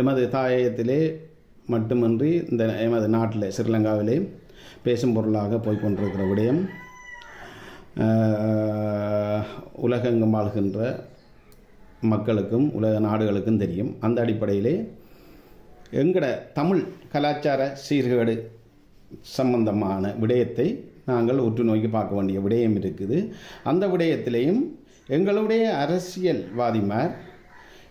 எமது தாயகத்திலே மட்டுமின்றி இந்த எமது நாட்டில் ஸ்ரீலங்காவிலே பேசும் பொருளாக போய்கொண்டிருக்கிற விடயம் உலகெங்கும் வாழ்கின்ற மக்களுக்கும் உலக நாடுகளுக்கும் தெரியும். அந்த அடிப்படையிலே எங்கட தமிழ் கலாச்சார சீர்கேடு சம்பந்தமான விடயத்தை நாங்கள் உற்று நோக்கி பார்க்க வேண்டிய விடயம் இருக்குது. அந்த விடயத்திலையும் எங்களுடைய அரசியல்வாதிமார்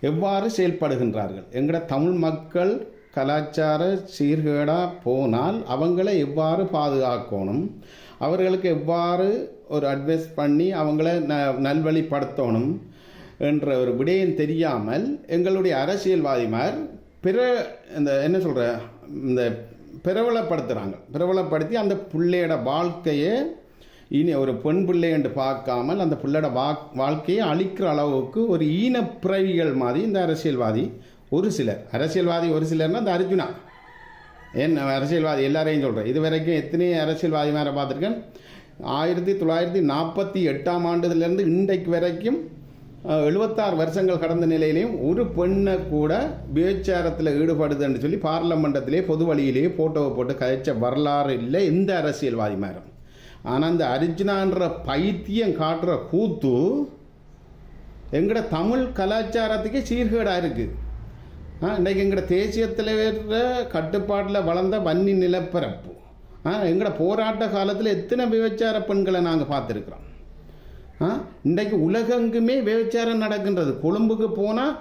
எவ்வாறு செயல்படுகின்றார்கள்? எங்கட தமிழ் மக்கள் கலாச்சார சீர்கேடாக போனால் அவங்களை எவ்வாறு பாதுகாக்கணும்? அவர்களுக்கு எவ்வாறு ஒரு அட்வைஸ் பண்ணி அவங்கள ந நல்வழிப்படுத்தணும்? என்ற ஒரு விடயம் தெரியாமல் எங்களுடைய அரசியல்வாதிமார் பிற இந்த என்ன சொல்கிற இந்த பிரபலப்படுத்துகிறாங்க பிரபலப்படுத்தி அந்த பிள்ளையோட வாழ்க்கையை இனி ஒரு பெண் பிள்ளை என்று பார்க்காமல் அந்த பிள்ளையோட வா வாழ்க்கையை அழிக்கிற அளவுக்கு ஒரு ஈனப்பிறவிகள் மாதிரி இந்த அரசியல்வாதி ஒரு சிலர். அரசியல்வாதி ஒரு சிலர்னா இந்த அர்ஜுனா. ஏன் நான் அரசியல்வாதி எல்லாரையும் சொல்கிறேன் இது வரைக்கும் எத்தனை அரசியல்வாதி மேலே பார்த்துருக்கேன்? ஆயிரத்தி தொள்ளாயிரத்தி நாற்பத்தி எட்டாம் ஆண்டுலேருந்து இன்றைக்கு வரைக்கும் எழுபத்தாறு வருஷங்கள் கடந்த நிலையிலையும் ஒரு பெண்ணை கூட விபச்சாரத்தில் ஈடுபடுதுன்னு சொல்லி பார்லமெண்டத்திலே பொது வழியிலேயே போட்டோவை போட்டு கதைச்ச வரலாறு இல்லை எந்த அரசியல்வாதி மேலும் ஆனால் இந்த அர்ஜுனான்ற பைத்தியம் காட்டுற கூத்து எங்கட தமிழ் கலாச்சாரத்துக்கே சீர்கேடாக இருக்குது ஆ இன்றைக்கு எங்கட தேசிய தலைவர் கட்டுப்பாட்டில் வளர்ந்த வன்னி நிலப்பரப்பு. ஆ எங்கட போராட்ட காலத்தில் எத்தனை விபச்சார பெண்களை நாங்கள் பார்த்துருக்குறோம்? ஆ இன்றைக்கு உலகெங்குமே விபச்சாரம் நடக்கின்றது. கொழும்புக்கு போனால்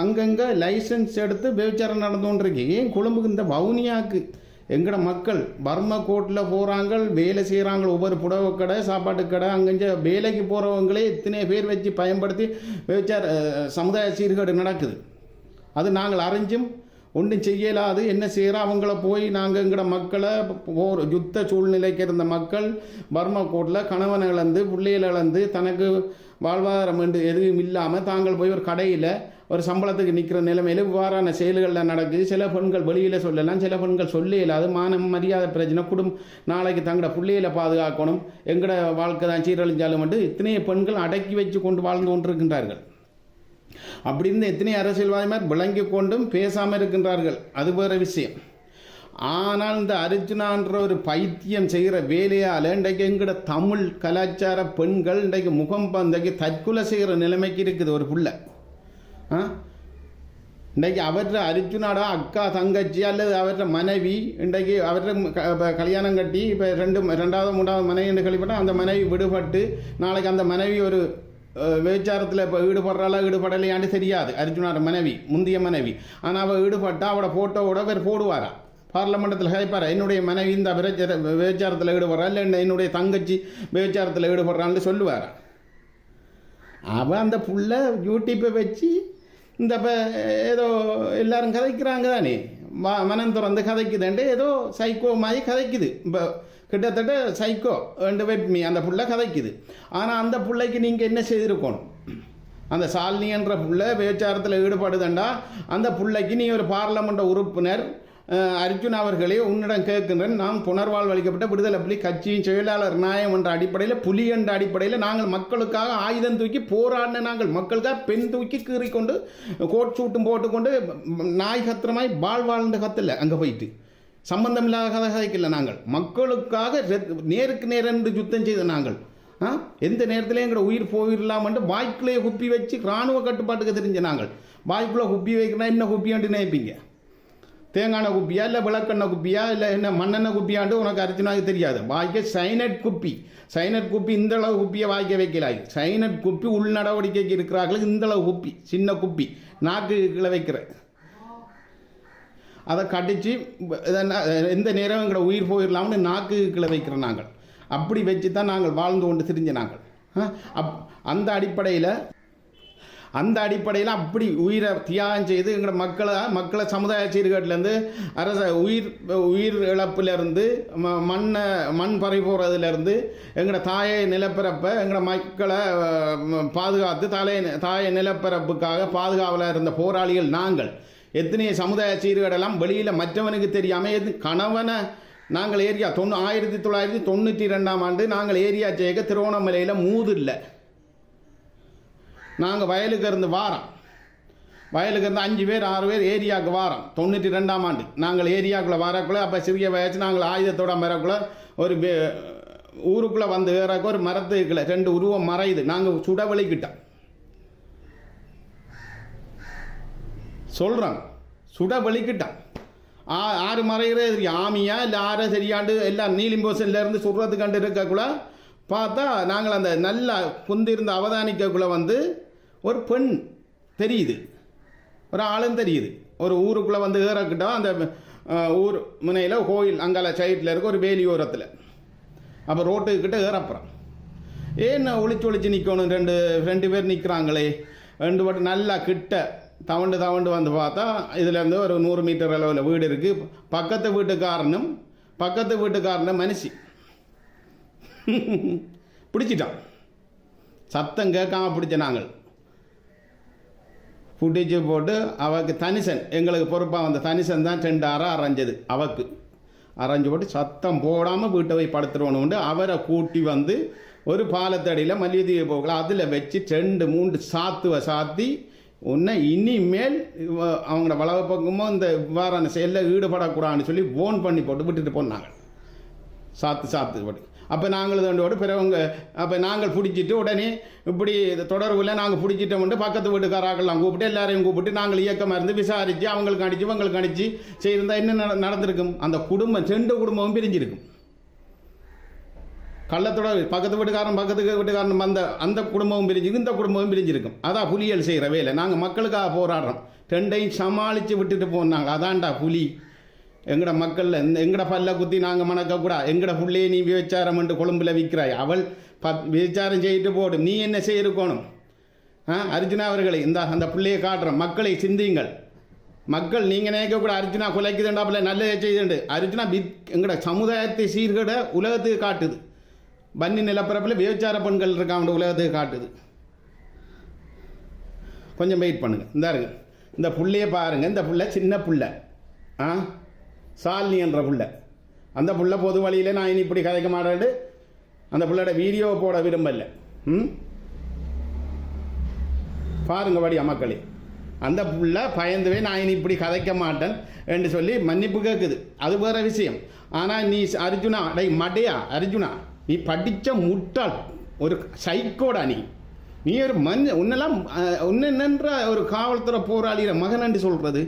அங்கங்கே லைசன்ஸ் எடுத்து விபச்சாரம் நடந்துகிட்டு ஏன் கொழும்புக்கு இந்த வவுனியாக்கு? எங்கட மக்கள் பர்மா கோட்டில் போகிறாங்க வேலை செய்கிறாங்க ஒவ்வொரு புடவை கடை சாப்பாட்டு கடை அங்கே வேலைக்கு போகிறவங்களே இத்தனை பேர் வச்சு பயன்படுத்தி வச்சார் சமுதாய சீர்கேடு நடக்குது. அது நாங்கள் அறிஞ்சும் ஒன்றும் செய்யலாது என்ன செய்கிறோம் அவங்கள போய் நாங்கள் எங்கட மக்களை போர் யுத்த சூழ்நிலைக்கு இருந்த மக்கள் பர்மா கோட்டில் கணவனை இழந்து பிள்ளைகளை இழந்து தனக்கு வாழ்வாதாரம் என்று எதுவும் இல்லாமல் தாங்கள் போய் ஒரு கடையில் ஒரு சம்பளத்துக்கு நிற்கிற நிலைமையில் இவ்வாறான செயல்களில் நடக்குது. சில பெண்கள் வெளியில் சொல்லலாம் சில பெண்கள் சொல்ல இல்லாது மானம் மரியாதை பிரச்சனை. குடும்பம் நாளைக்கு தங்களோட பிள்ளைகளை பாதுகாக்கணும். எங்கட வாழ்க்கை தான் சீரழிஞ்சாலும் மட்டும் இத்தனைய பெண்கள் அடக்கி வச்சு கொண்டு வாழ்ந்து கொண்டிருக்கின்றார்கள். அப்படி இருந்த எத்தனை அரசியல்வாதிமார் விளங்கி கொண்டும் பேசாமல் இருக்கின்றார்கள். அது வேற விஷயம். ஆனால் இந்த அர்ஜுனான்ற ஒரு பைத்தியம் செய்கிற வேலையால் இன்றைக்கு எங்கட தமிழ் கலாச்சார பெண்கள் இன்றைக்கு முகம் இன்றைக்கு தற்கொலை செய்கிற நிலைமைக்கு இருக்குது ஒரு பிள்ளை. இன்றைக்கு அவற்றை அர்ஜுனாடா அக்கா தங்கச்சி அல்லது அவற்றை மனைவி இன்றைக்கு அவற்றை க- கல்யாணம் கட்டி இப்போ ரெண்டு ரெண்டாவது மூன்றாவது மனைவி என்று கழிப்பட்டால் அந்த மனைவி விடுபட்டு நாளைக்கு அந்த மனைவி ஒரு விபச்சாரத்தில் இப்போ ஈடுபடுறாளா ஈடுபடலையாண்டு தெரியாது அர்ஜுனாட மனைவி முந்திய மனைவி ஆனால் அவள் ஈடுபட்டால் அவட ஃபோட்டோவோட வேறு போடுவாரா பார்லமெண்டத்தில் கேட்பார் என்னுடைய மனைவி இந்த விபச்சார விபச்சாரத்தில் ஈடுபடுறா இல்லை என்னுடைய தங்கச்சி விபச்சாரத்தில் ஈடுபடுறான்னு சொல்லுவாரா அவன் அந்த புள்ள யூடியூப்பை வச்சு இந்த இப்போ ஏதோ எல்லாரும் கதைக்கிறாங்க தானே? ம மனம் திறந்து கதைக்குதுண்டு ஏதோ சைக்கோ மாதிரி கதைக்குது. இப்போ கிட்டத்தட்ட சைக்கோ ரெண்டு வெப்மி அந்த புள்ள கதைக்குது. ஆனால் அந்த பிள்ளைக்கு நீங்கள் என்ன செய்திருக்கணும்? அந்த சாலினின்ற புள்ள விபச்சாரத்தில் ஈடுபடுதண்டா? அந்த புள்ளைக்கு நீ ஒரு பார்லமெண்ட் உறுப்பினர் அர்ஜுன் அவர்களே உன்னிடம் கேட்கின்றேன். நாம் புனர்வாழ்வு அளிக்கப்பட்ட விடுதலை புலி கட்சியின் செயலாளர் நியாயம் என்ற அடிப்படையில் புலி என்ற அடிப்படையில் நாங்கள் மக்களுக்காக ஆயுதம் தூக்கி போராடின நாங்கள் மக்களுக்காக பெண் தூக்கி கீறிக்கொண்டு கோட் சூட்டும் போட்டுக்கொண்டு நாய் கத்திரமாய் பால் வாழ்ந்த கத்தில் அங்கே போயிட்டு. சம்பந்தம் இல்லாத கதை கதைக்கல நாங்கள். மக்களுக்காக நேருக்கு நேர் என்று யுத்தம் செய்த நாங்கள். ஆ? எந்த நேரத்திலையும் எங்களோட உயிர் போயிடலாமன்ட்டு வாய்க்குள்ளேயே குப்பி வச்சு இராணுவ கட்டுப்பாட்டுக்கு தெரிஞ்ச நாங்கள். வாய்க்குள்ளே குப்பி வைக்கிறனா என்ன குப்பியான்ட்டு நினைப்பீங்க தேங்காய் குப்பியா இல்லை விளக்கெண்ணெய் குப்பியா இல்லை என்ன மண்ணெண்ணெய் குப்பியாண்டு உனக்கு அரிச்சனாக தெரியாது. வாய்க்க சைனட் குப்பி. சைனட் குப்பி இந்த அளவு குப்பியை வாய்க்க வைக்கலாய். சைனட் குப்பி உள் நடவடிக்கைக்கு இருக்கிறார்கள் இந்த அளவு குப்பி சின்ன குப்பி. நாக்கு கீழே வைக்கிற அதை கடிச்சு எந்த நேரம் எங்களை உயிர் போயிடலாம்னு நாக்கு கீழே வைக்கிறோம் நாங்கள். அப்படி வச்சு தான் நாங்கள் வாழ்ந்து கொண்டு திரிஞ்ச நாங்கள். அப் அந்த அடிப்படையில் அந்த அடிப்படையில் அப்படி உயிரை தியாகம் செய்து எங்களோட மக்களை மக்களை சமுதாய சீர்கேட்டிலேருந்து அரச உயிர் உயிர் இழப்பிலேருந்து ம மண்ணை மண் பறி போகிறதுலேருந்து எங்களோட தாயை நிலப்பரப்பை எங்களோட மக்களை பாதுகாத்து தலை தாயை நிலப்பரப்புக்காக பாதுகாவலாக இருந்த போராளிகள் நாங்கள். எத்தனை சமுதாய சீர்கேடெல்லாம் வெளியில் மற்றவனுக்கு தெரியாமல் எது கணவனை நாங்கள் ஏரியா தொண்ணூ ஆயிரத்தி தொள்ளாயிரத்தி தொண்ணூற்றி ரெண்டாம் ஆண்டு நாங்கள் ஏரியா ஜெயக்க திருவண்ணாமலையில் மூது இல்லை நாங்கள் வயலுக்கு இருந்து வாரோம். வயலுக்கு இருந்து அஞ்சு பேர் ஆறு பேர் ஏரியாவுக்கு வாரோம். தொண்ணூற்றி ரெண்டாம் ஆண்டு. நாங்கள் ஏரியாக்குள்ளே வரக்குள்ளே அப்போ சிறிய வயசு நாங்கள் ஆயுதத்தோட வரக்குள்ளே ஒரு ஊருக்குள்ளே வந்து ஏறக்க ஒரு மரத்துக்குள்ள ரெண்டு உருவம் மறையுது. நாங்கள் சுட வலிக்கிட்டோம் சொல்கிறோம் சுட வலிக்கிட்டோம் ஆ ஆறு மறைகிறது தெரியும் ஆமியா இல்லை ஆற சரியாண்டு எல்லாம் நீலிம்போசன்லேருந்து சுடுறதுக்காண்டு சுடுறது கண்டு இருக்கக்குள்ள பார்த்தா நாங்கள் அந்த நல்லா குந்திருந்து அவதானிக்கக்குள்ளே வந்து ஒரு பெண் தெரியுது. ஒரு ஆளும் தெரியுது. ஒரு ஊருக்குள்ளே வந்து ஏறக்கிட்டோம் அந்த ஊர் முனையில் கோயில் அங்கால சைட்டில் இருக்க ஒரு வேலியோரத்தில். அப்போ ரோட்டுக்கிட்ட ஏறப்புறோம். ஏன் ஒளிச்சு ஒளிச்சு நிற்கணும் ரெண்டு ரெண்டு பேர் நிற்கிறாங்களே ரெண்டு பட்டு நல்லா கிட்ட தவண்டு தவண்டு வந்து பார்த்தா இதுலேருந்து ஒரு நூறு மீட்டர் அளவில் வீடு இருக்குது பக்கத்து வீட்டுக்காரனும் பக்கத்து வீட்டுக்காரனும் மனுஷி. பிடிச்சிட்டான். சத்தம் கேட்காம பிடிச்ச நாங்கள். பிடிச்சி போட்டு அவக்கு தனிசன். எங்களுக்கு பொறுப்பாக வந்த தனிசன் தான் ரெண்டு அறை அரைஞ்சது. அவக்கு. அரைஞ்சு போட்டு சத்தம் போடாமல் வீட்டை போய் படுத்துருவோன்னு அவரை கூட்டி வந்து ஒரு பாலத்தடியில் மல்யுதீவை போகல அதில் வச்சு ரெண்டு மூன்று சாத்துவை சாத்தி உன்னை இனிமேல் அவங்களோட வளவு பக்கமும் இந்த இவ்வாறான செயலில் ஈடுபடக்கூடாதுன்னு சொல்லி ஃபோன் பண்ணி போட்டு விட்டுட்டு போனாங்க. சாத்து சாத்து போட்டு. அப்போ நாங்கள் தண்டோடு பிறவங்க அப்போ நாங்கள் பிடிச்சிட்டு உடனே இப்படி இது தொடர்பில் நாங்கள் பிடிச்சிட்டோம்ட்டு பக்கத்து வீட்டுக்காராக்கெல்லாம் கூப்பிட்டு எல்லாரையும் கூப்பிட்டு நாங்கள் இயக்கமாக இருந்து விசாரித்து அவங்களுக்கு அடித்து இவங்களுக்கு அடித்து செய்திருந்தால் என்ன நட- நடந்திருக்கும்? அந்த குடும்பம் ரெண்டு குடும்பமும் பிரிஞ்சிருக்கும். கள்ளத்தோட பக்கத்து வீட்டுக்காரன் பக்கத்து வீட்டுக்காரன் வந்த அந்த குடும்பமும் பிரிஞ்சிருக்கும் இந்த குடும்பமும் பிரிஞ்சிருக்கும். அதான் புலிகள் செய்கிற வேலை. நாங்கள் மக்களுக்காக போராடுறோம். ரெண்டையும் சமாளித்து விட்டுட்டு போனாங்க. அதான்டா புலி. எங்கட மக்கள் இந்த எங்கட பல்ல குத்தி நாங்கள் மணக்கக்கூடா? எங்கட புள்ளையை நீ விபச்சாரம் என்று கொழும்புல விற்கிறாய். அவள் பத் விபச்சாரம் செய்யிட்டு போடும் நீ என்ன செய்யிருக்கணும் ஆ அர்ஜுனா அவர்களை இந்த அந்த பிள்ளையை காட்டுறோம் மக்களை சிந்தியுங்கள். மக்கள் நீங்கள் நினைக்கக்கூட அர்ஜுனா குலைக்குதுண்டாப்புல நல்லதை செய்துண்டு. அர்ஜுனா வித் எங்கட சமுதாயத்தை சீர்கட உலகத்துக்கு காட்டுது. பன்னி நிலப்பரப்பில் விபச்சார பெண்கள் இருக்காங்க உலகத்துக்கு காட்டுது. கொஞ்சம் வெயிட் பண்ணுங்க. இந்தாருங்க இந்த புள்ளையை பாருங்கள் இந்த புள்ள சின்ன புள்ள. ஆ? சாலினி என்ற புள்ள. அந்த புள்ள பொது வழியில் நான் இனி இப்படி கதைக்க மாட்டேன் அந்த பிள்ளையோட வீடியோ போட விரும்பல. ம்? பாருங்க வடி அமக்களே அந்த புள்ள பயந்துவே நான் இனி இப்படி கதைக்க மாட்டேன் என்று சொல்லி மன்னிப்பு கேட்குது அது வேற விஷயம். ஆனால் நீ அர்ஜுனா டேய் மடையா அர்ஜுனா நீ படித்த முட்டாள் ஒரு சைக்கோடா நீ. நீ ஒரு மண் உன்னெல்லாம் உன்னென்ற ஒரு காவல்துறை போராளிகிற மகன் என்று சொல்கிறது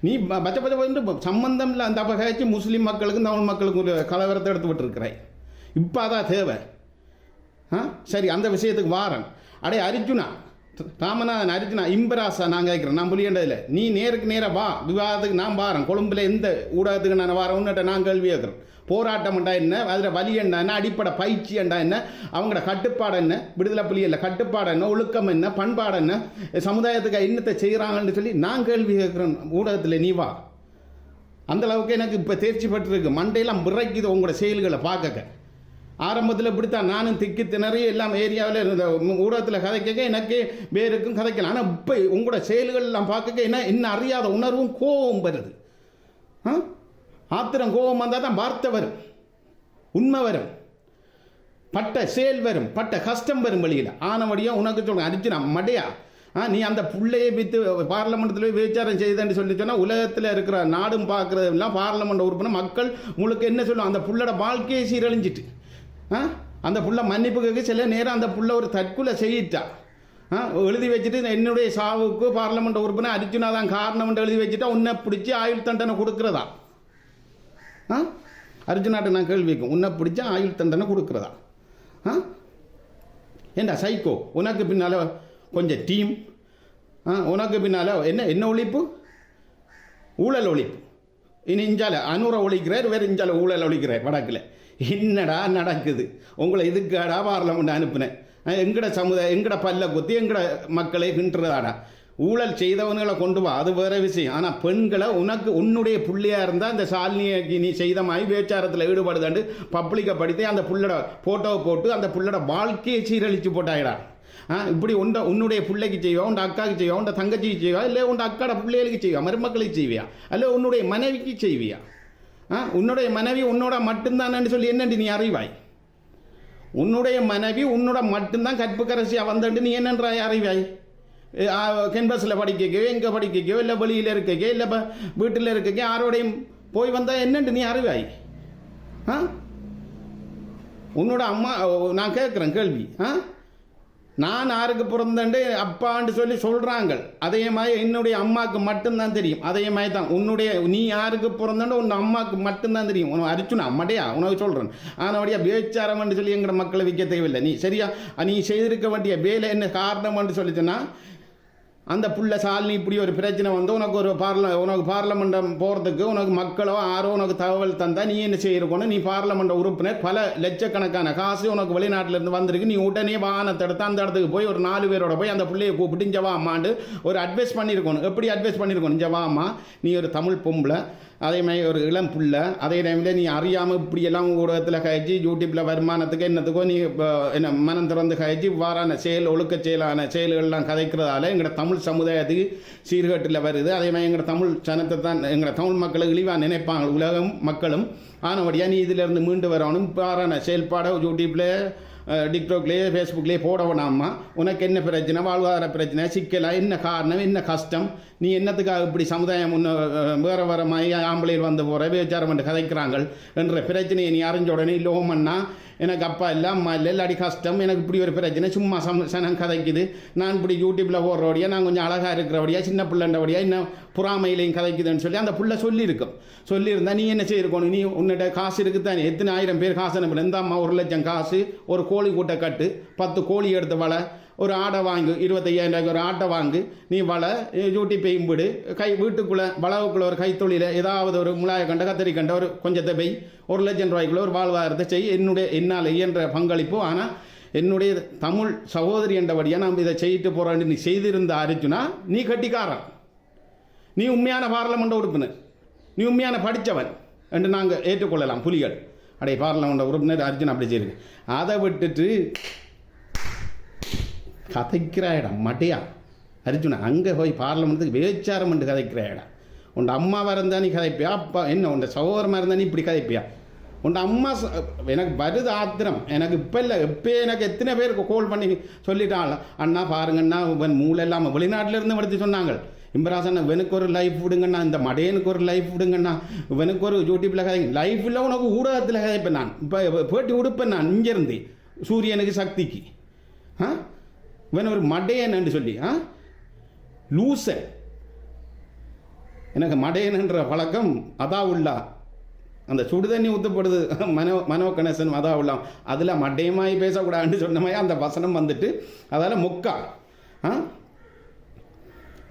நீ பச்சை பச்சை வந்து சம்பந்தம் இல்லை அந்த அப்பகாய்ச்சி முஸ்லீம் மக்களுக்கும் தமிழ் மக்களுக்கும் ஒரு கலவரத்தை எடுத்து விட்டுருக்கிறாய். இப்போ அதான் தேவை. ஆ? சரி அந்த விஷயத்துக்கு வாரன். அடே அர்ஜுனா ராமநாதன் அர்ஜுனா இம்பராசா நான் கேட்குறேன். நான் புரியண்டதில்ல நீ நேருக்கு நேராக வா. விவாதத்துக்கு நான் வாரேன். கொழும்புல எந்த ஊடகத்துக்கு நான் வாரேன்? உன்னிட்ட நான் கேள்வி கேட்குறேன். போராட்டம்ண்டா என்ன? அதில் வலி என்ன என்ன? அடிப்படை பயிற்சி என்ன என்ன? அவங்களோட கட்டுப்பாடு என்ன? விடுதலை புலிகளில் கட்டுப்பாடு என்ன? ஒழுக்கம் என்ன? பண்பாடு என்ன? சமுதாயத்துக்கு என்னத்தை செய்கிறாங்கன்னு சொல்லி நான் கேள்வி கேட்குறேன். ஊடகத்தில் நீ வா. அந்த அளவுக்கு எனக்கு இப்போ தேர்ச்சி பெற்றிருக்கு. மண்டையெல்லாம் முறைக்குது உங்களோட செயல்களை பார்க்க ஆரம்பத்தில் இப்படித்தான். நானும் திக்கி திணறி எல்லாம் ஏரியாவில் இருந்த ஊடகத்தில் கதைக்க எனக்கு வேருக்கும் கதைக்கலாம். ஆனால் இப்போ உங்களோட செயல்கள் எல்லாம் பார்க்க என்ன? என்ன அறியாத உணர்வும் கோபம் வருது. ஆ? ஆத்திரம் கோபம் வந்தால் தான் வார்த்தை வரும். உண்மை வரும். பட்ட செயல் வரும். பட்ட கஷ்டம் வரும் வழியில் ஆனவடியாக உனக்கு சொல்லுங்க அடிச்சுனா மடையா? ஆ நீ அந்த புள்ளையை வித்து பார்லமெண்ட்டில் விசாரம் செய்தேன்னு சொல்லி சொன்னால் உலகத்தில் இருக்கிற நாடும் பார்க்குறது எல்லாம் பார்லமெண்ட் உறுப்பினர் மக்கள் உங்களுக்கு என்ன சொல்லுவோம் அந்த புள்ளோட வாழ்க்கையை சீரழிஞ்சிட்டு. ஆ அந்த புள்ள மன்னிப்பு கேட்க சில நேரம் அந்த புள்ள ஒரு தற்கொலை செய்யிட்டா. ஆ எழுதி வச்சுட்டு என்னுடைய சாவுக்கு பார்லமெண்ட் உறுப்பினர் அர்ஜுனா தான் காரணம்னு எழுதி வச்சுட்டா உன்னை பிடிச்சி ஆயுள் தண்டனை கொடுக்குறதா? ஆ? அர்ஜுனாட்ட நான் கேள்வி வைக்கும் உன்னை பிடிச்சா ஆயுள் தண்டனை கொடுக்குறதா? ஆ? ஏண்டா சைக்கோ உனக்கு பின்னால் கொஞ்சம் டீம் ஆ உனக்கு பின்னால் என்ன என்ன ஒழிப்பு? ஊழல் ஒழிப்பு. இனி இஞ்சால அனுரை ஒழிக்கிறார் வேறு இஞ்சால ஊழல் ஒழிக்கிறார் வடக்கில். என்னடா நடக்குது? உங்களை இதுக்காடா பார்லமெண்ட் அனுப்புனேன். எங்கட சமுதாயம் எங்கட பல்ல குத்தி எங்கட மக்களை கிண்டுறதாடா. ஊழல் செய்தவங்களை கொண்டு வா அது வேற விஷயம். ஆனால் பெண்களை உனக்கு உன்னுடைய புள்ளையா இருந்தால் அந்த சாலினியை நீ செய்த மாதிரி விபச்சாரத்தில் ஈடுபடுதாண்டு பப்ளிக்கை படித்து அந்த புள்ளோட ஃபோட்டோவை போட்டு அந்த புள்ளோட வாழ்க்கையை சீரழித்து போட்டாயிடா. ஆ இப்படி உண்ட உன்னுடைய பிள்ளைக்கு செய்வா உண்ட அக்காவுக்கு செய்வா உண்ட தங்கச்சிக்கு செய்வா இல்லை உண்ட அக்காட பிள்ளைகளுக்கு செய்வா மருமக்களுக்கு செய்வியா? அல்ல உன்னுடைய மனைவிக்கு செய்வியா? ஆ உன்னுடைய மனைவி உன்னோட மட்டும்தானு சொல்லி என்னண்டு நீ அறிவாய்? உன்னுடைய மனைவி உன்னோட மட்டும்தான் கற்புக்கரசியாக வந்தண்டு நீ என்னன்றாய் அறிவாய்? கென்பஸில் படிக்கக்கோ எங்கே படிக்கக்கோ இல்லை வெளியில் இருக்கக்கோ இல்லை இப்போ வீட்டில் இருக்கக்கோ யாரோடையும் போய் வந்தால் என்னண்டு நீ அறிவாய்? ஆ? உன்னோட அம்மா நான் கேட்குறேன் கேள்வி ஆ? நான் யாருக்கு பிறந்தேன்ட்டு அப்பான்னு சொல்லி சொல்கிறாங்க அதே மாதிரி என்னுடைய அம்மாவுக்கு மட்டும்தான் தெரியும். அதே மாதிரி தான் உன்னுடைய நீ யாருக்கு பிறந்தண்டு உன் அம்மாவுக்கு மட்டும்தான் தெரியும். உனக்கு அரிச்சுனா அம்மாட்டையா உனக்கு சொல்கிறேன் ஆனபடியா பேச்சாரம்னு சொல்லி எங்களை மக்களை விற்க தேவையில்லை. நீ சரியா நீ செய்திருக்க வேண்டிய வேலை என்ன காரணம்னு சொல்லிச்சுன்னா அந்த புள்ள சாலினி இப்படி ஒரு பிரச்சனை வந்து உனக்கு ஒரு பார்ல உனக்கு பார்லமெண்டம் போகிறதுக்கு உனக்கு மக்களோ ஆரோ உனக்கு தகவல் தந்தா நீ என்ன செய்யிருக்கணும் நீ பார்லமெண்ட் உறுப்பினர். பல லட்சக்கணக்கான காசு உனக்கு வெளிநாட்டிலேருந்து வந்திருக்கு. நீ உடனே வாகனத்தை எடுத்து அந்த இடத்துக்கு போய் ஒரு நாலு பேரோட போய் அந்த பிள்ளையை கூப்பிட்டு இங்கே அம்மாண்டு ஒரு அட்வைஸ் பண்ணியிருக்கணும் எப்படி அட்வைஸ் பண்ணியிருக்கணும் இங்கே அம்மா நீ ஒரு தமிழ் பொம்பளை அதே மாதிரி ஒரு இளம் புள்ள அதே டைமில் நீ அறியாமல் இப்படியெல்லாம் ஊடகத்தில் கழிச்சு யூடியூப்பில் வருமானத்துக்கு என்னத்துக்கோ நீ என்ன மனம் திறந்து கழிச்சு இவ்வாறான செயல் ஒழுக்க செயலான செயல்கள்லாம் கதைக்கிறதால எங்களோட தமிழ் சமுதாயத்துக்கு சீர்கேட்டில் வருது. அதே மாதிரி எங்களோட தமிழ் சனத்தை தான் எங்களோட தமிழ் மக்களை இழிவாக நினைப்பாங்க உலகம் மக்களும். ஆனபடியாக நீ இதிலிருந்து மீண்டு வரணும். இவ்வாறான செயல்பாடை யூடியூப்பில் டிக்டாக்லேயே ஃபேஸ்புக்லேயே போட வேணாமா உனக்கு என்ன பிரச்சனை? வாழ்வாதார பிரச்சனை? சிக்கலாக என்ன காரணம்? என்ன கஷ்டம்? நீ என்னத்துக்காக இப்படி சமுதாயம் முன்ன வேற வேற மாதிரி ஆம்பளையில் வந்து போகிற விபச்சாரம் என்று கதைக்கிறாங்க என்ற பிரச்சனையை நீ அறிஞ்ச உடனே லோமன்னா எனக்கு அப்பா இல்லை அம்மா இல்லை இல்லாடி கஷ்டம் எனக்கு இப்படி ஒரு பிரச்சனை சும்மா சம் சனம் கதைக்குது. நான் இப்படி யூடியூப்பில் போடுறபடியா நான் கொஞ்சம் அழகாக இருக்கிறபடியா சின்ன பிள்ளைண்டபடியா இன்னும் புறாமையிலையும் கதைக்குதுன்னு சொல்லி அந்த புள்ள சொல்லியிருக்கும். சொல்லியிருந்தா நீ என்ன செய்யிருக்கணும் நீ உன்னிட்ட காசு இருக்குதானே? எத்தனை ஆயிரம் பேர் காசு? அனுப்பல இந்த அம்மா ஒரு லட்சம் காசு ஒரு கோழி கூட்டை கட்டு பத்து கோழி எடுத்து வளை ஒரு ஆடை வாங்கு இருபத்தையாயிரம் ரூபாய்க்கு ஒரு ஆட்டை வாங்கு நீ வலை யூடியூப்பையும் விடு கை வீட்டுக்குள்ளே வளவுக்குள்ளே ஒரு கைத்தொழில ஏதாவது ஒரு முலாய கண்ட கத்தரி கண்ட ஒரு கொஞ்சத்தை பெய் ஒரு லட்சம் ரூபாய்க்குள்ள ஒரு வாழ்வாதாரத்தை செய். என்னுடைய என்னால் இயன்ற பங்களிப்பு ஆனால் என்னுடைய தமிழ் சகோதரி என்றபடியாக நம்ம இதை செய்யிட்டு போகிறோம் நீ செய்திருந்த அரிச்சுனா நீ கட்டிக்காரன். நீ உண்மையான பார்லமெண்ட் உறுப்பினர். நீ உண்மையான படித்தவன் என்று நாங்கள் ஏற்றுக்கொள்ளலாம் புலிகள். அடைய பார்லமெண்ட் உறுப்பினர் அர்ஜுன் அப்படி செய்யுங்க அதை விட்டுட்டு கதைக்கிற இடம் மட்டையா அர்ஜுனா அங்கே போய் பார்லமெண்ட்டுக்கு வேச்சாரம் பண்ணி கதைக்கிற இடம் உன் அம்மாவாக இருந்தா நீ கதைப்பியா? அப்பா என்ன உன் சகோதரமாக இருந்தா நீ இப்படி கதைப்பியா? உன் அம்மா ச- எனக்கு வருது ஆத்திரம். எனக்கு இப்போ இல்லை இப்போ எனக்கு எத்தனை பேர் கோல் பண்ணி சொல்லிட்டாள். அண்ணா பாருங்கண்ணா இவன் மூளை இல்லாமல் வெளிநாட்டில் இருந்து எடுத்து சொன்னாங்க இம்பராசன் இவனுக்கு ஒரு லைஃப் விடுங்கண்ணா. இந்த மடையனுக்கு ஒரு லைஃப் விடுங்கண்ணா. இவனுக்கு ஒரு யூடியூப்பில் கதைங்க லைஃப்பில் உனக்கு ஊடகத்தில் கதைப்பேன் நான். இப்போ பேட்டி உடுப்பேன் நான் இங்கேருந்து சூரியனுக்கு சக்திக்கு. ஆ? இவன் ஒரு மடையனன்னு சொல்லி ஆ? லூசன் எனக்கு மடையனன்ற பழக்கம் அதாவுள்ளா அந்த சுடு தண்ணி ஊற்றப்படுது மனோ மனோ கணேசன் அதாவுல்லா அதில் மடையமாய் பேசக்கூடாதுன்னு சொன்ன மாதிரி அந்த வசனம் வந்துட்டு அதால் முக்கா ஆ?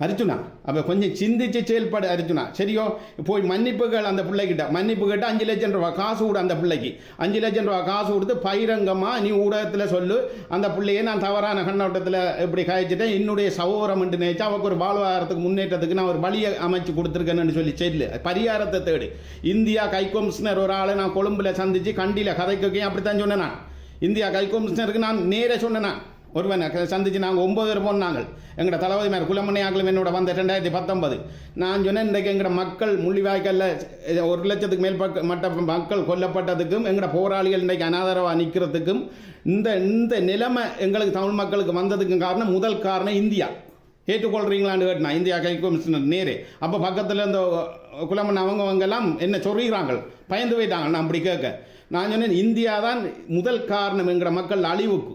அர்ஜுனா அப்போ கொஞ்சம் சிந்திச்சு செயல்பாடு அர்ஜுனா. சரியோ? போய் மன்னிப்புகள் அந்த பிள்ளைகிட்ட. மன்னிப்பு கேட்டு அஞ்சு லட்சம் ரூபா காசு கொடு அந்த பிள்ளைக்கு. அஞ்சு லட்சம் ரூபா காசு கொடுத்து பகிரங்கமாக நீ ஊடகத்தில் சொல்லு. அந்த பிள்ளையை நான் தவறான கண்ணோட்டத்தில் இப்படி காய்ச்சிட்டேன் என்னுடைய சகோதரம் என்று நினைச்சு அவருக்கு ஒரு வாழ்வாதாரத்துக்கு முன்னேற்றத்துக்கு நான் ஒரு வழியை அமைச்சு கொடுத்துருக்கேன்னு சொல்லி செல்லு. பரிகாரத்தை தேடு. இந்தியா கை ஒரு ஆளை நான் கொழும்பில் சந்திச்சு கண்டியில் கதைக்கு அப்படித்தான் சொன்னேன் நான். இந்தியா கை நான் நேரே சொன்னேன் நான். ஒருவன் சந்திச்சு நாங்கள் ஒம்பது பேர் போனாங்கள் எங்களோட தளபதி மேலே குலமணி ஆகலும் என்னோட வந்த ரெண்டாயிரத்தி பத்தொன்பது. நான் சொன்னேன் இன்றைக்கு எங்களோட மக்கள் முள்ளிவாய்க்கல்ல ஒரு லட்சத்துக்கு மேல் பக்க மட்ட மக்கள் கொல்லப்பட்டதுக்கும் எங்களோட போராளிகள் இன்றைக்கு அனாதரவாக நிற்கிறதுக்கும் இந்த இந்த நிலைமை எங்களுக்கு தமிழ் மக்களுக்கு வந்ததுக்கும் காரணம் முதல் காரணம் இந்தியா. ஏற்றுக்கொள்கிறீங்களான்னு கேட்டினா. இந்தியா கை கமிஷனர் நேரே. அப்போ பக்கத்தில் இந்த குலமன் அவங்கவங்கெல்லாம் என்ன சொல்கிறாங்க பயந்து போயிட்டாங்க. நான் அப்படி கேட்க. நான் சொன்னேன் இந்தியா தான் முதல் காரணம் என்கிற மக்கள் அழிவுக்கு.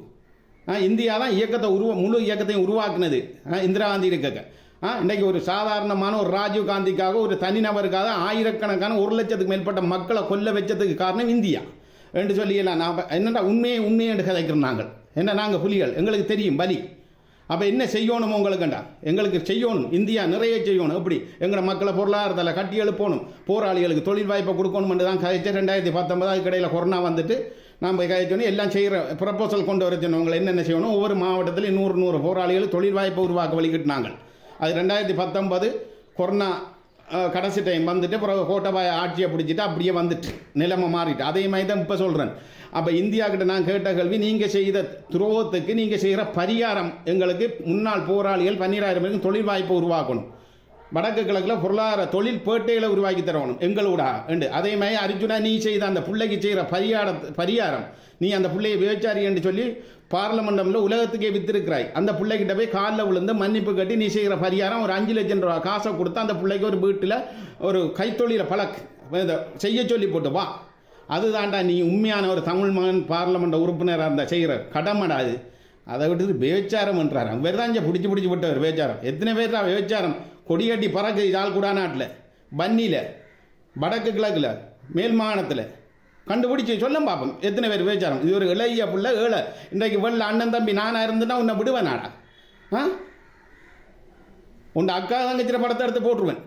இந்தியா தான் இயக்கத்தை உருவ முழு இயக்கத்தையும் உருவாக்குனது. ஆ, இந்திரா காந்தி இருக்க ஆ இன்றைக்கி ஒரு சாதாரணமான ஒரு ராஜீவ் காந்திக்காக ஒரு தனிநபருக்காக ஆயிரக்கணக்கான ஒரு லட்சத்துக்கு மேற்பட்ட மக்களை கொல்ல வச்சதுக்கு காரணம் இந்தியா. என்று சொல்லியெல்லாம் நான் அப்ப என்னடா உண்மையை உண்மையை என்று கதைக்கிறோம் நாங்கள். என்ன நாங்கள் புலிகள்? எங்களுக்கு தெரியும் பலி. அப்போ என்ன செய்யணும் உங்களுக்குண்டா? எங்களுக்கு செய்யணும். இந்தியா நிறைய செய்யணும். எப்படி? எங்களை மக்களை பொருளாதாரத்தில் கட்டி எழுப்பணும். போராளிகளுக்கு தொழில் வாய்ப்பை கொடுக்கணும்னு தான் கதைச்சேன். ரெண்டாயிரத்தி பத்தொன்பதாவது இடையில் கொரோனா வந்துட்டு நாம் போய் எல்லாம் செய்கிற ப்ரப்போசல் கொண்டு வர சொன்னோம். என்னென்ன செய்யணும்? ஒவ்வொரு மாவட்டத்திலையும் நூறு நூறு போராளிகள் தொழில் வாய்ப்பை உருவாக்க வழிகிட்டினாங்க. அது ரெண்டாயிரத்தி பத்தொன்பது கொரோனா கடைசி டைம் வந்துட்டு பிறகு கோட்டபாய ஆட்சியை பிடிச்சிட்டு அப்படியே வந்துட்டு நிலைமை மாறிட்டு. அதே மாதிரி தான் இப்போ சொல்கிறேன் அப்போ இந்தியா கிட்ட நான் கேட்ட கல்வி நீங்கள் செய்த துரோகத்துக்கு நீங்கள் செய்கிற பரிகாரம் எங்களுக்கு முன்னாள் போராளிகள் பன்னிராயிரம் பேருக்கு தொழில் வாய்ப்பை உருவாக்கணும். வடக்கு கிழக்கில் பொருளாதார தொழில் பேட்டைகளை உருவாக்கி தரணும். எங்களோட. என்று அதே மாதிரி அர்ஜுனா நீ செய்த அந்த பிள்ளைக்கு செய்கிற பரிகார பரிகாரம். நீ அந்த பிள்ளையை விபச்சாரி என்று சொல்லி பார்லமெண்டமில் உலகத்துக்கே வித்திருக்கிறாய். அந்த பிள்ளைகிட்ட போய் காலில் விழுந்து மன்னிப்பு கட்டி நீ செய்கிற பரிகாரம் ஒரு அஞ்சு லட்சம் ரூபா காசை கொடுத்து அந்த பிள்ளைக்கு ஒரு வீட்டில் ஒரு கைத்தொழிலை பழக்கு இதை செய்ய சொல்லி போட்டு வா. அதுதான்டா நீ உண்மையான ஒரு தமிழ் மகன் பார்லமெண்ட் உறுப்பினராக இருந்தால் செய்கிற. கடமைடா அது. அதை விட்டு விபச்சாரம் தான் செஞ்சேன் பிடிச்சி பிடிச்சி விட்டவர் விபச்சாரம். எத்தனை பேர் தான் விபச்சாரம்? கொடி கட்டி பறக்கு இதால் கூட நாட்டில் பன்னியில் வடக்கு கிழக்கில் மேல் மாகாணத்தில். கண்டுபிடிச்சி சொல்ல பார்ப்போம் எத்தனை பேர் விபச்சாரம்? இது ஒரு இளைய பிள்ளை ஏழை. இன்றைக்கு வெள்ள அண்ணன் தம்பி நானாக இருந்துன்னா உன்னை விடுவேன் நாடா ஆ? உன் அக்கா தங்கச்சிற படத்தை எடுத்து போட்டுருவேன்.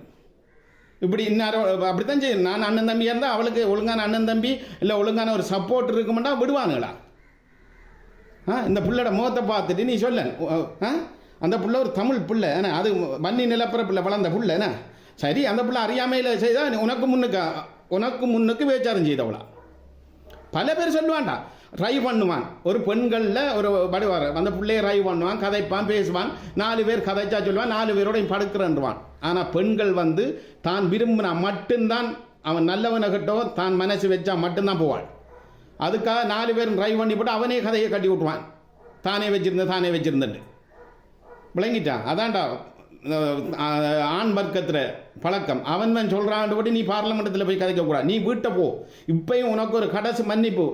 இப்படி இன்னும் அப்படித்தான் செய்யும். நான் அண்ணன் தம்பியாக இருந்தால் அவளுக்கு ஒழுங்கான அண்ணன் தம்பி இல்லை ஒழுங்கான ஒரு சப்போர்ட் இருக்குமெண்டா விடுவானுங்களா? இந்த பிள்ளோட முகத்தை பார்த்துட்டு நீ சொல்ல. ஆ? அந்த புள்ள ஒரு தமிழ் பிள்ளை. ஏன்னா அது மண்ணி நிலப்பர பிள்ளை வளர்ந்த புள்ள. என்ன? சரி அந்த பிள்ளை அறியாமையில் செய்தால் உனக்கு முன்னுக்கு உனக்கு முன்னுக்கு வேச்சாரம் செய்தவளா? பல பேர் சொல்லுவான்டா ட்ரை பண்ணுவான். ஒரு பெண்களில் ஒரு படுவார் அந்த பிள்ளைய ட்ரை பண்ணுவான் கதைப்பான் பேசுவான். நாலு பேர் கதைச்சா சொல்லுவான் நாலு பேரோடையும் படுக்கிறன்றுவான். ஆனால் பெண்கள் வந்து தான் விரும்பினா மட்டும்தான் அவன் நல்லவனை கிட்டோ தான் மனசு வச்சா மட்டும்தான் போவாள். அதுக்காக நாலு பேரும் ட்ரைவ் பண்ணி போட்டு அவனே கதையை கட்டி விட்டுவான் தானே வச்சுருந்தேன் தானே வச்சிருந்தேன் விளங்கிட்டான் அதான்டா ஆண் வர்க்கத்தில் பழக்கம். அவன் தான் சொல்கிறான் படி நீ பார்லமெண்டத்தில் போய் கதைக்கக்கூடாது நீ வீட்டை போ. இப்பயும் உனக்கு ஒரு கடைசி மன்னிப்பு.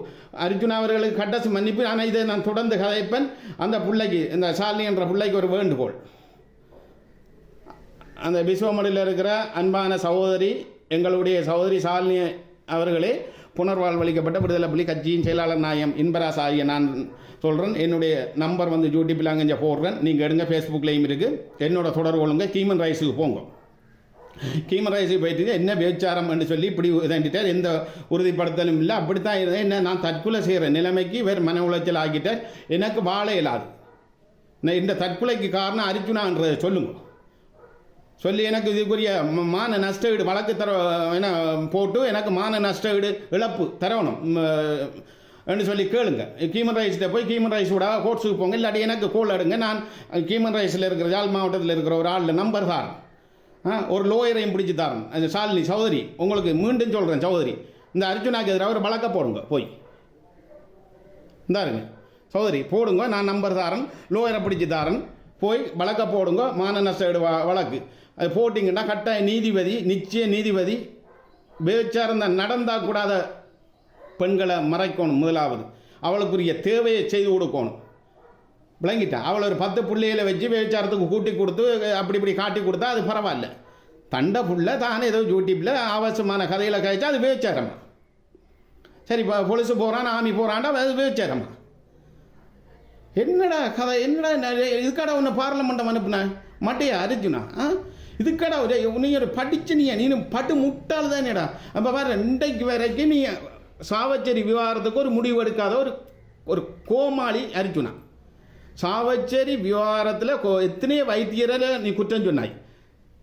அர்ஜுன் அவர்களுக்கு கடைசி மன்னிப்பு. ஆனால் இதை நான் தொடர்ந்து கதைப்பேன். அந்த பிள்ளைக்கு இந்த சாலினி என்ற பிள்ளைக்கு ஒரு வேண்டுகோள். அந்த விஸ்வமடியில் இருக்கிற அன்பான சகோதரி எங்களுடைய சகோதரி சாலினி அவர்களே புனர்வாழ்வளிக்கப்பட்ட விடுதலை புலி கட்சியின் செயலாளர் நாயம் இன்பராஸ் ஆகிய நான் சொல்கிறேன் என்னுடைய நம்பர் வந்து யூடியூப்பில் அங்கே போடுறேன். நீங்கள் எடுங்க ஃபேஸ்புக்லேயும் இருக்குது என்னோட தொடர்பு கொள்ளுங்க. கீமன் ரைஸுக்கு போங்க. கீமன் ரைஸுக்கு போயிட்டு என்ன வேச்சாரம் என்று சொல்லி இப்படி இதாண்டிட்டார் எந்த உறுதிப்படுத்தலும் இல்லை. அப்படித்தான் இருந்தேன். என்ன நான் தற்கொலை செய்கிற நிலைமைக்கு வேறு மன உளைச்சல் ஆகிட்டார் எனக்கு வாழ இயலாது நான் இந்த தற்கொலைக்கு காரணம் அர்ஜுனான்றதை சொல்லுங்கள் சொல்லி எனக்கு இதுக்குரிய மான நஷ்ட வீடு வழக்கு தர என்ன போட்டு எனக்கு மான நஷ்ட வீடு இழப்பு தரணும். என்று சொல்லி கேளுங்க. கீமன் ரைஸ்கிட்ட போய் கீமன் விட கோர்ட்ஸுக்கு போங்க இல்லாட்டி எனக்கு கோல் எடுங்க. நான் கீமன் ரைஸில் இருக்கிற யாழ் மாவட்டத்தில் இருக்கிற ஒரு ஆளில் நம்பர் தாரன் ஆ ஒரு லோயரையும் பிடிச்சி தரேன் அது சாலினி சௌதரி உங்களுக்கு மீண்டும் சொல்கிறேன் சௌதரி. இந்த அர்ஜுனாக்கு எதிராக ஒரு வழக்க போடுங்க போய். இந்தாருங்க. சௌதரி போடுங்க நான் நம்பர் தாரன். லோயரை பிடிச்சி தாரன். போய் வழக்க போடுங்க மான நஷ்ட வ- வழக்கு. அது போட்டிங்கன்னா கட்டாய நீதிபதி நிச்சய நீதிபதி விபச்சாரம் நடந்தால் கூடாத பெண்களை மறைக்கணும் முதலாவது. அவளுக்குரிய தேவையை செய்து கொடுக்கணும். விளங்கிட்டேன் அவளை ஒரு பத்து பிள்ளைகளை வச்சு விபச்சாரத்துக்கு கூட்டி கொடுத்து அப்படி இப்படி காட்டி கொடுத்தா அது பரவாயில்ல. தண்டை புள்ள தானே ஏதோ யூடியூப்பில் அவசியமான கதையில் கழிச்சா அது விபச்சாரமா சரி இப்போ பொலிசு போகிறான் ஆமி போகிறான்டா அது விபச்சாரமா என்னடா கதை என்னடா இதுக்காடா உன்னை பார்லமெண்டம் அனுப்புனேன் மட்டையா அர்ஜுனா ஆ? இதுக்கடா ஒரு நீ ஒரு படிச்சு நீ நீ பட்டு முட்டால் தானேடா. அப்போ பாரு இன்றைக்கு வரைக்கும் நீ சாவச்சேரி விவகாரத்துக்கு ஒரு முடிவு எடுக்காத ஒரு ஒரு கோமாளி அர்ஜுனா. சாவச்சேரி விவகாரத்தில் எத்தனையோ வைத்தியரில் நீ குற்றம் சொன்னாய்.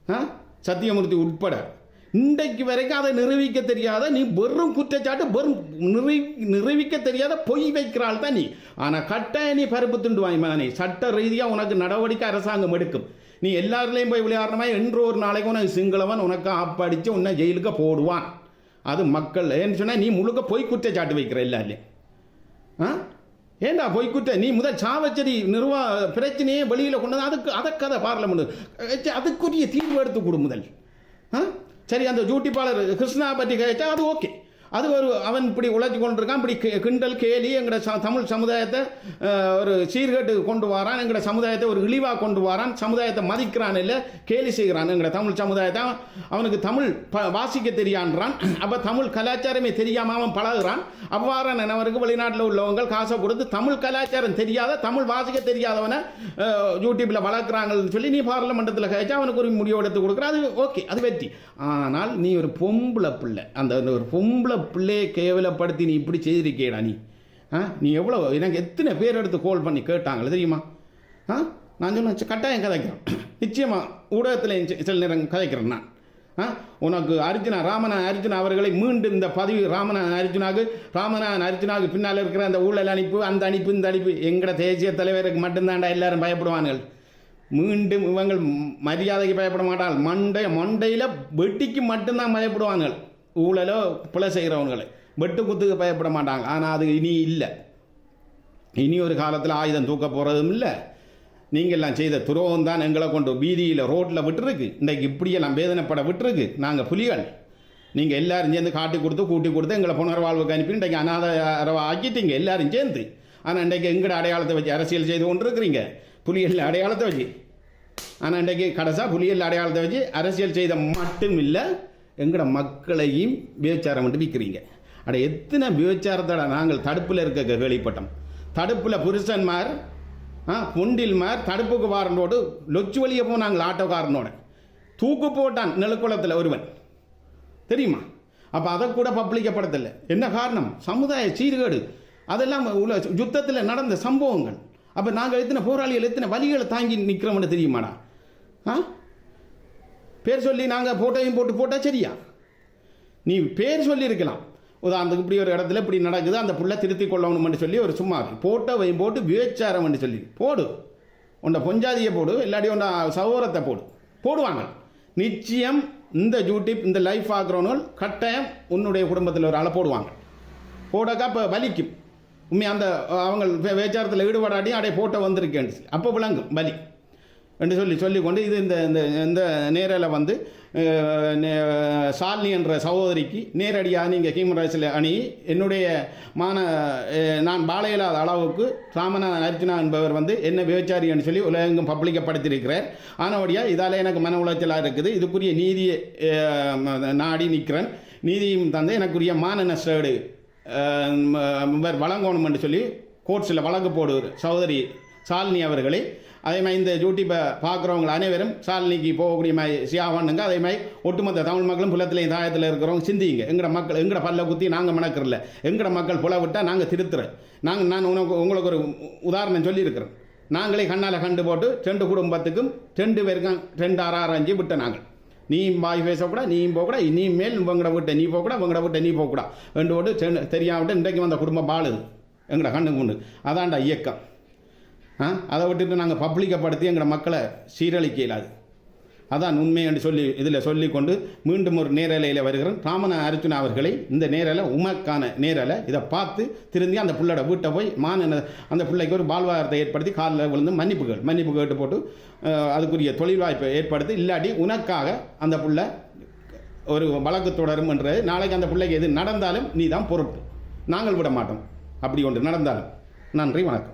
ஆ? சத்தியமூர்த்தி உட்பட. இன்றைக்கு வரைக்கும் அதை நிரூபிக்க தெரியாத நீ வெறும் குற்றச்சாட்டு வெறும் நிரூ நிரூபிக்க தெரியாத பொய் வைக்கிறாள் தான் நீ. ஆனால் கட்டாய நீ பருப்பு துண்டு வாங்கி மகனே சட்ட ரீதியாக உனக்கு நடவடிக்கை அரசாங்கம் எடுக்கும். நீ எல்லாருலேயும் போய் விளையாடுறமா என்று ஒரு நாளைக்கு உனக்கு சிங்களவன் உனக்கு ஆப்படித்து உன்னை ஜெயிலுக்கு போடுவான். அது மக்கள். ஏன்னு சொன்னால் நீ முழுக்க பொய் குற்றச்சாட்டு வைக்கிற எல்லாருலேயும். ஆ? ஏண்டா பொய்க்குற்ற? நீ முதல் சாவச்சேரி நிர்வா பிரச்சனையே வெளியில் கொண்டு அதுக்கு அதை கதை பார்லமெண்ட் அதுக்குரிய தீர்வு எடுத்து கொடு முதல். ஆ? சரி அந்த ஜூட்டிப்பாளர் கிருஷ்ணா பற்றி கேட்டா அது ஓகே அது ஒரு அவன் இப்படி உழைச்சி கொண்டிருக்கான் இப்படி கிண்டல் கேலி எங்களோட ச- தமிழ் சமுதாயத்தை ஒரு சீர்கேட்டு கொண்டு வரான் எங்களோட சமுதாயத்தை ஒரு இழிவாக கொண்டு வரான் சமுதாயத்தை மதிக்கிறான் இல்லை கேலி செய்கிறான் எங்களோட தமிழ் சமுதாயத்தை அவனுக்கு தமிழ் ப வாசிக்க தெரியான்றான். அப்போ தமிழ் கலாச்சாரமே தெரியாமல் அவன் பழகுறான். அவ்வாறான நபருக்கு வெளிநாட்டில் உள்ளவங்க காசை கொடுத்து தமிழ் கலாச்சாரம் தெரியாத தமிழ் வாசிக்க தெரியாதவனை யூடியூப்பில் வளர்க்குறாங்கன்னு சொல்லி நீ பார்லமெண்டத்தில் கழிச்சா அவனுக்கு ஒரு முடிவு எடுத்து கொடுக்குற அது ஓகே அது வெற்றி. ஆனால் நீ ஒரு பொம்பளை பிள்ளை அந்த ஒரு பொம்பளை பிள்ளையை கேவலப்படுத்தி நீ இப்படி செய்திருக்கேடா நீ. ஆ? நீ எவ்வளோ எனக்கு எத்தனை பேர் எடுத்து கால் பண்ணி கேட்டாங்களே தெரியுமா? ஆ? நான் சொன்னேன் கட்டாயம் கதைக்கிறேன். நிச்சயமாக ஊடகத்தில் சில நேரம் கதைக்கிறேன் நான். ஆ? உனக்கு அர்ஜுனா ராமநாதன் அர்ஜுனா அவர்களை மீண்டும் இந்த பதவி ராமநாதன் அர்ஜுனாக்கு ராமநாதன் அர்ஜுனாக்கு பின்னால் இருக்கிற அந்த ஊழல் அணிப்பு அந்த அணிப்பு இந்த அனுப்பு எங்கட தேசிய தலைவருக்கு மட்டும்தான்டா எல்லாரும் பயப்படுவாங்கள் மீண்டும் இவங்கள் மரியாதைக்கு பயப்பட மாட்டாள். மண்டை மண்டையில் வெட்டிக்கு மட்டும்தான் பயப்படுவாங்கள் ஊழலோ பிழை செய்கிறவங்களை. வெட்டு குத்துக்கு பயப்பட மாட்டாங்க. ஆனால் அது இனி இல்லை. இனி ஒரு காலத்தில் ஆயுதம் தூக்க போகிறதும் இல்லை. நீங்கள்லாம் செய்த துரோகம் தான் எங்களை கொண்டு வீதியில் ரோட்டில் விட்டுருக்கு. இன்றைக்கு இப்படியெல்லாம் வேதனைப்பட விட்டுருக்கு. நாங்கள் புலிகள். நீங்கள் எல்லாரும் சேர்ந்து காட்டி கொடுத்து கூட்டி கொடுத்து எங்களை புனர்வாழ்வுக்கு அனுப்பி இன்றைக்கு அநாத ஆக்கிட்டீங்க எல்லாரும் சேர்ந்து. ஆனால் இன்றைக்கு எங்கட அடையாளத்தை வச்சு அரசியல் செய்து கொண்டு இருக்கிறீங்க புலிகள் அடையாளத்தை வச்சு. ஆனால் இன்றைக்கு கடைசா புலிகள் அடையாளத்தை வச்சு அரசியல் செய்த மட்டும் இல்லை எங்கட மக்களையும் விபச்சாரம் மட்டும் விற்கிறீங்க அட எத்தனை விபச்சாரத்தோட நாங்கள் தடுப்பில் இருக்க கேள்விப்பட்டோம். தடுப்பில் புருஷன்மார் ஆ பொண்டில்மார் தடுப்புக்கு வாரனோடு லொச்சு வழியை போனாங்க ஆட்டோக்காரனோட. தூக்கு போட்டான் நிலக்குளத்தில் ஒருவன். தெரியுமா? அப்போ அதை கூட பப்ளிக்கப்படுத்தல. என்ன காரணம்? சமுதாய சீர்கேடு. அதெல்லாம் உள்ள யுத்தத்தில் நடந்த சம்பவங்கள். அப்போ நாங்கள் எத்தனை போராளிகள் எத்தனை வலிகளை தாங்கி நிற்கிறோம்னு தெரியுமாடா? ஆ? பேர் சொல்லி நாங்கள் ஃபோட்டோவையும் போட்டு போட்டால் சரியா? நீ பேர் சொல்லியிருக்கலாம். உதாரணத்துக்கு இப்படி ஒரு இடத்துல இப்படி நடக்குது அந்த புள்ள திருத்தி கொள்ளணும்னு சொல்லி ஒரு சும்மா போட்டோவையும் போட்டு விபச்சாரம்னு சொல்லி. போடு. உன்னை பொஞ்சாதியை போடு இல்லாட்டி உன்னை சகோரத்தை போடு. போடுவாங்க. நிச்சயம் இந்த யூடியூப் இந்த லைஃப் ஆகிறவனுள் கட்டாயம் உன்னுடைய குடும்பத்தில் ஒரு ஆளை போடுவாங்க. போடாக்கா இப்போ வலிக்கும். உண்மை அந்த அவங்க வேச்சாரத்தில் ஈடுபடாட்டி அப்படியே போட்டோ வந்திருக்கேன் அப்போ விளங்கும் வலி. என்று சொல்லி சொல்லிக்கொண்டு இது இந்த இந்த இந்த நேரில் வந்து நே- சாலினி என்ற சகோதரிக்கு நேரடியாக நீங்கள் ஹியூமன் அணி என்னுடைய மான நான் பாலையில்லாத அளவுக்கு ராமநாதன் அர்ஜுனா என்பவர் வந்து என்ன விபச்சாரின்னு சொல்லி உலகெங்கும் பப்ளிக்கப்படுத்தியிருக்கிறார் ஆனவடியாக இதால் எனக்கு மன உளைச்சலாக இருக்குது. இதுக்குரிய நீதியை நாடி நிற்கிறேன். நீதியும் தந்து எனக்குரிய மான நஷ்டேடு வழங்கணும் என்று சொல்லி கோர்ட்ஸில் வழக்கு போடுவார். சகோதரி சாலினி அவர்களை அதே மாதிரி இந்த யூடியூப்பை பார்க்குறவங்க அனைவரும் சாலினிக்கு போகக்கூடிய மாதிரி சியாவானுங்க அதே மாதிரி ஒட்டுமொத்த தமிழ் மக்களும் புலத்திலையும் தாயத்தில் இருக்கிறவங்க சிந்திங்க. எங்கட மக்கள் எங்கட பல்ல குத்தி நாங்கள் மணக்கிறல. எங்கட மக்கள் புல விட்டால் நாங்கள் திருத்துறோம். நாங்கள் நான் உனக்கு உங்களுக்கு ஒரு உதாரணம் சொல்லியிருக்கிறேன். நாங்களே கண்ணால் கண்டு போட்டு ரெண்டு குடும்பத்துக்கும் ரெண்டு பேருக்கும் ரெண்டு ஆறு ஆறு அஞ்சு விட்ட நாங்கள். நீயும் பாய் பேசக்கூடா நீயும் போகக்கூடா நீ மேல் உங்களோட விட்ட நீ போகக்கூடா உங்களோட விட்ட நீ போகக்கூடா. ரெண்டு போட்டு செண்டு தெரியாமட்டு இன்றைக்கு வந்த குடும்பம் பாழுது எங்கட கண்ணுக்கு உண்டு அதான்டா இயக்கம். அதை விட்டுட்டு நாங்கள் பப்ளிக்கப்படுத்தி எங்களோட மக்களை சீரழிக்க இயலாது அதான் உண்மை என்று சொல்லி இதில் சொல்லிக்கொண்டு மீண்டும் ஒரு நேரலையில் வருகிறேன் ராமன அர்ஜுனா அவர்களை இந்த நேரலை உமக்கான நேரலை இதை பார்த்து திருந்தி அந்த பிள்ளோட வீட்டை போய் மான அந்த பிள்ளைக்கு ஒரு வாழ்வாதாரத்தை ஏற்படுத்தி காலில் விழுந்து மன்னிப்பு கேள் மன்னிப்பு கேட்டு போட்டு அதுக்குரிய தொழில் வாய்ப்பை ஏற்படுத்தி இல்லாட்டி உனக்காக அந்த பிள்ளை ஒரு வழக்கு தொடரும் என்றது நாளைக்கு அந்த பிள்ளைக்கு எது நடந்தாலும் நீ தான் பொறுப்பு நாங்கள் விட மாட்டோம். அப்படி ஒன்று நடந்தாலும். நன்றி வணக்கம்.